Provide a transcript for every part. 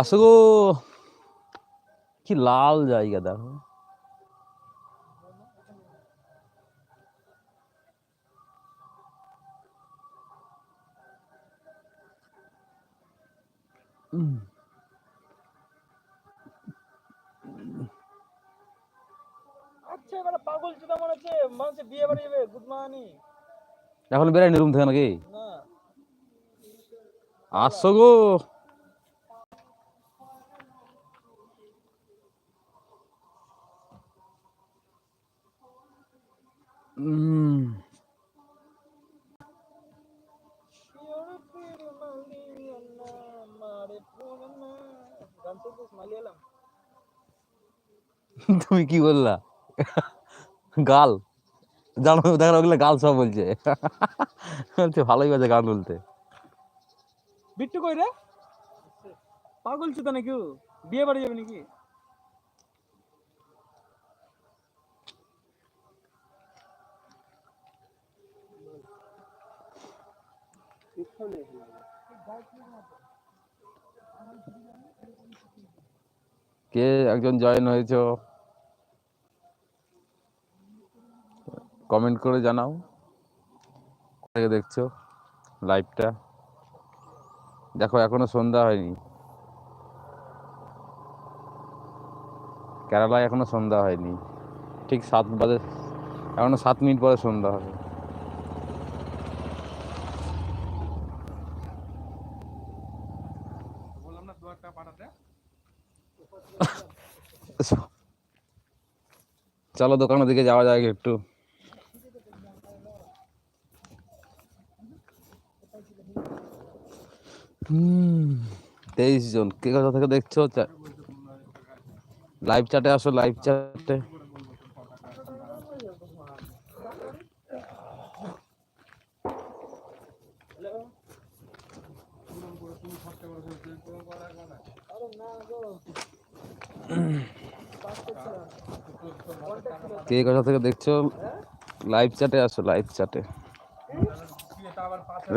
আসো কি লাল জায়গা দেখো। আচ্ছা এবার পাগল চুদা হচ্ছে হচ্ছে বিয়ে বাড়ি যাবে গুড মর্নিং এখন বেরাইনি রুম থেকে নাকি? আসো গো তুমি কি বললা? গাল। জানো দেখো ওগুলো গাল সব বলছে। বলছে ভালোই বাজে গান বলতে। বিট্টু কই রে? পাগল চুদা নাকি? বিয়ে বাড়ি যাবে নাকি? কে একজন জয়েন হয়েছো? কমেন্ট করে জানাও। থেকে দেখছ লাইভটা দেখো, এখনও সন্ধ্যা হয়নি। কেরালায় এখনও সন্ধ্যা হয়নি। ঠিক সাত বাজে, এখনও সাত মিনিট পরে সন্ধ্যা হবে বললাম না দু একটা পাঠাতে চলো দোকানের দিকে যাওয়া যায় একটু। তেইশ জন। কে কোথা থেকে দেখছ? লাইভ চ্যাটে আসো লাইভ চ্যাটে কে কোথা থেকে দেখছ? লাইভ চ্যাটে আসো লাইভ চ্যাটে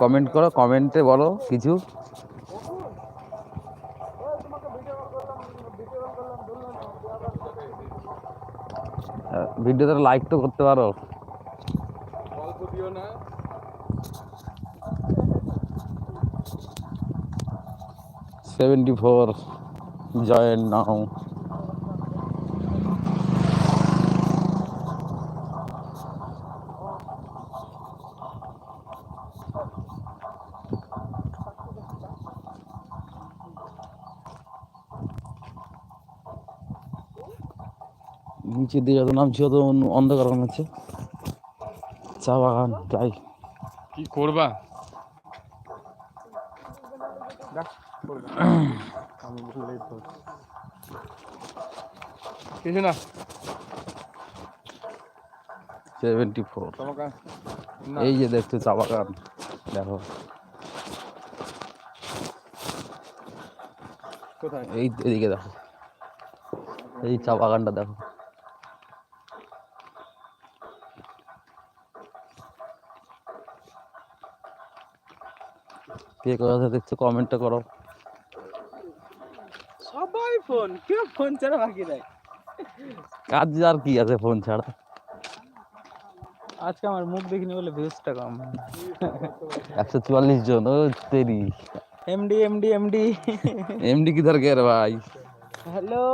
কমেন্ট করো কমেন্টে বলো কিছু। ভিডিওতে লাইক তো করতে পারো। সেভেন্টি ফোর জয়েন নাও নিচের দিকে যত নাম ছিল অন্য- অন্ধকার মনে হচ্ছে। চা বাগান যাই। কি করবা? কিছু না। সেভেন্টি ফোর এই যে দেখছ চা বাগান। দেখো। এই এদিকে দেখো। এই চা বাগানটা দেখো। কে কোথা দেখছ কমেন্টটা করো। সবাই ফোন কেউ ফোন ছাড়া বাকি নাই। কাজ আর কি আছে ফোন ছাড়া? আজকে আমার মুখ দেখিনি বলে ভিউজটা কম। একশো চুয়াল্লিশ জন ও তেরি। এমডি এমডি এমডি এমডি কিধার কে রে ভাই? হ্যালো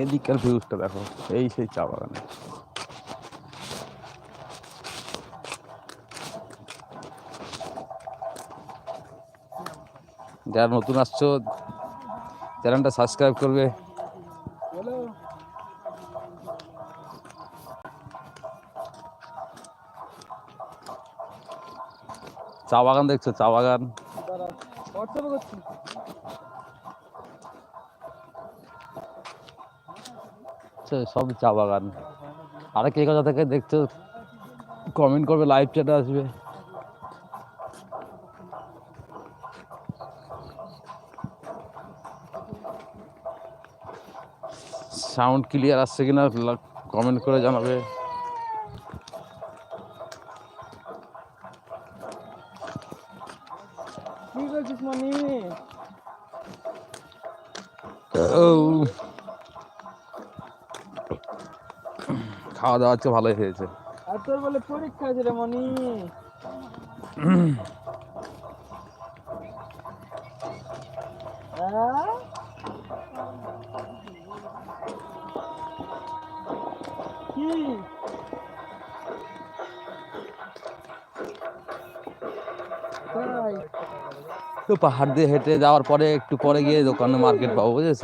এদিককার ভিউজটা দেখো, এই সেই চা বাগান। যারা নতুন আসছো, চ্যানেলটা সাবস্ক্রাইব করবে। চা বাগান দেখছ? চা বাগান। হোয়াটসঅ্যাপে করছি। হচ্ছে সব চা বাগান। আর কে কথা থেকে দেখছ? কমেন্ট করবে লাইভ চ্যাটে আসবে। সাউন্ড ক্লিয়ার আসছে কিনা কমেন্ট করে জানাবে। Oh. খাওয়া দাওয়া আজকে ভালোই হয়েছে। আর তোর বলে পরীক্ষা আছে রে মনি। তো পাহাড় দিয়ে হেঁটে যাওয়ার পরে একটু পরে গিয়ে দোকানে মার্কেট পাবো বুঝেছ?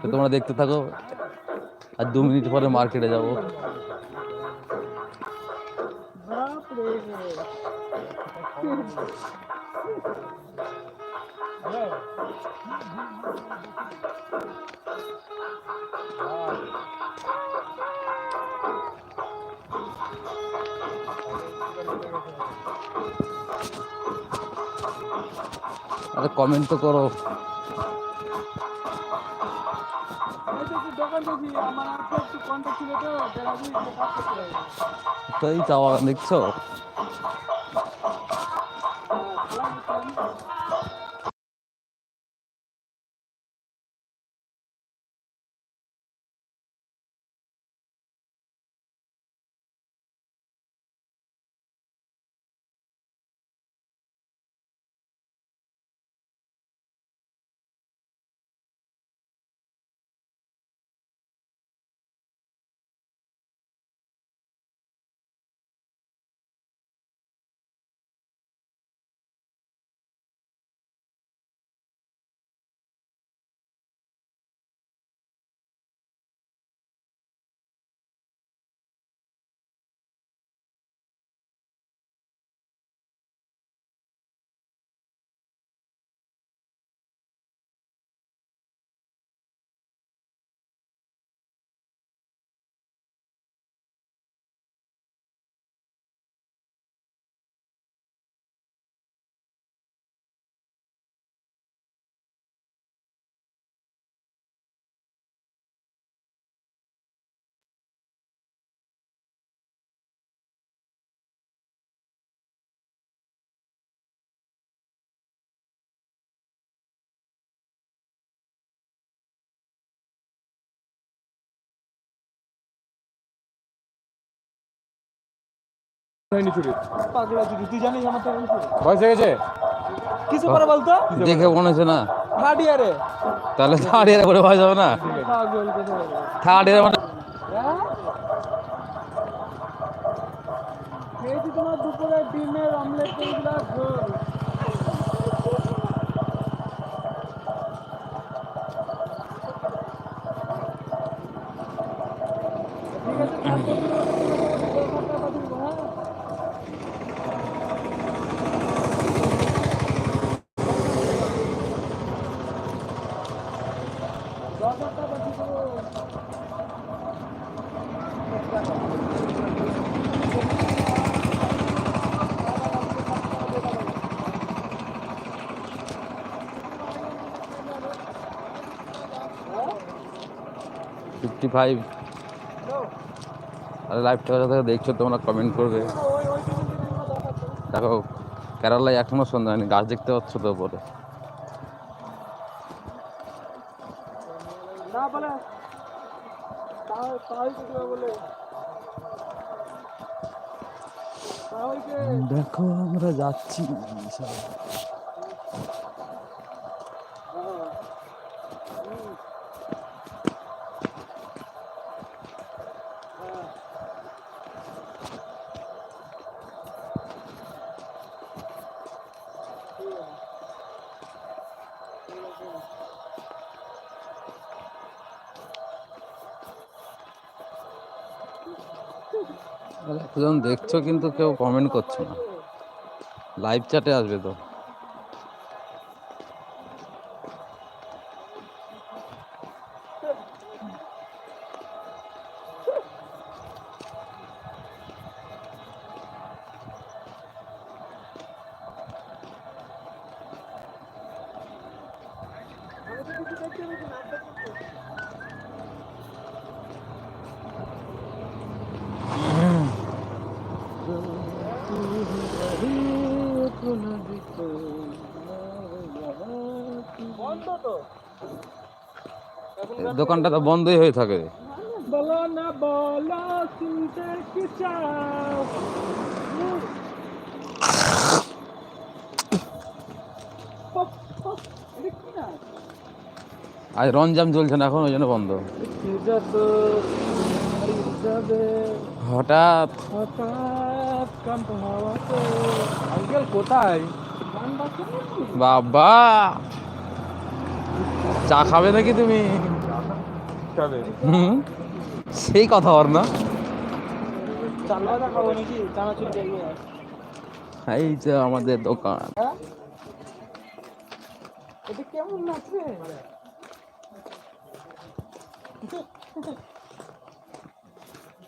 তো তোমরা দেখতে থাকো। আর দু মিনিট পরে মার্কেটে যাব। আরে কমেন্ট তো করো। এই চাওয়া দেখছ? পাগলা তুই তুই জানিস আমার টাকা হয়ে গেছে কিছু করে বলতো? দেখে মনে হচ্ছে না। থার্ড ইয়ারে তাহলে থার্ড ইয়ারে করে ভয় যাবে না। থার্ড ইয়ারে মানে হ্যাঁ? তোমার দুপুরে ডিমের অমলেট ফিফটি ফাইভ আরে লাইভটা যারা দেখছ তোমরা কমেন্ট করবে। দেখো কেরালায় এখনও সন্ধ্যা হয়নি গাছ দেখতে পাচ্ছ তো বলে দেখো আমরা যাচ্ছি। এতজন দেখছ কিন্তু কেউ কমেন্ট করছ না। লাইভ চ্যাটে আসবে তো। দোকানটা তো বন্ধই হয়ে থাকে। বলো না বলো শুনতে কি আজ রঞ্জাম চলছে না এখন ওই জন্য বন্ধ। হঠাৎ হঠাৎ কান্ত হাওয়াতে আঙ্কেল কোথায়? বাবা! চা খাবে নাকি তুমি? হুম? সেই কথা ওর না? এই যে আমাদের দোকান। হ্যাঁ? এটা কেমন লাগছে?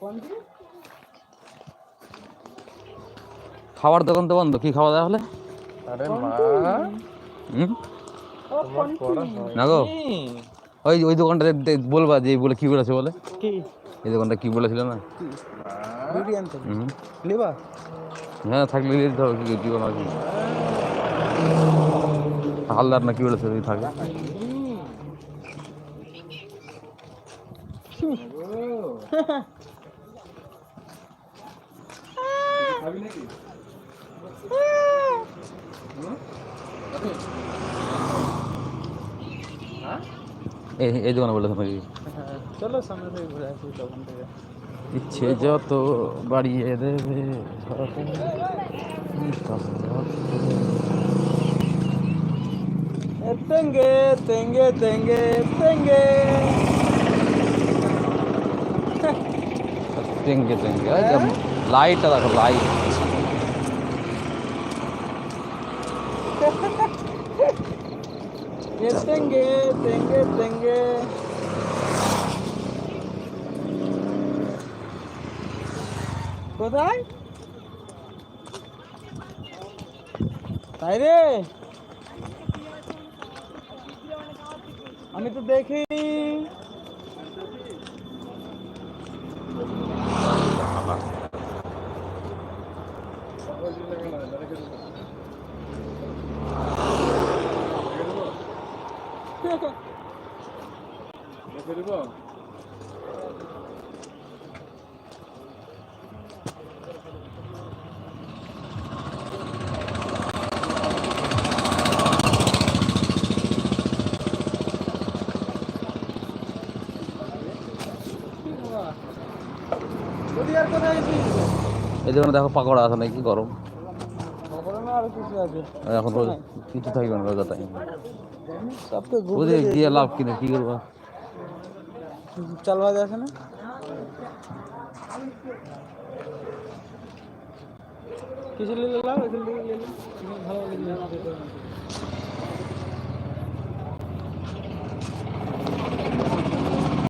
কোনটি? খাবার দোকান তো বন্ধ কি খাওয়া দাওয়া হলে? না গো কি? ওই ওই দোকানটা বলবা যে বলে কি বলেছে বলে? কি? এই দোকানটা কি বলেছিল না? লিবা? হ্যাঁ থাকলে নিয়ে যেতে হবে কি কি কোনো কি হালদার না কি বলেছে যদি থাকে। এই এই দোকানে বলেছে নাকি চলো সামনে থেকে ঘুরে আসি তখন থেকে। ইচ্ছে যত বাড়িয়ে দেবে তেঙ্গে তেঙ্গে তেঙ্গে তেঙ্গে। তেঙ্গে তেঙ্গে লাইটটা দেখো লাইট ये तेंगे तेंगे तेंगे কোথায় তাই রে আমি তো দেখিনি এই দেখো পাকোড়া আছে নাকি গরম? আরও কিছু আছে। এখন রোজ কিছু থাকবে না রোজা টাইম সবকে গিয়ে লাভ কিনে কি করব? চাল ভাজা আছে না? কিছু নিলে লাভ কিছু নিলে ভালো লাগে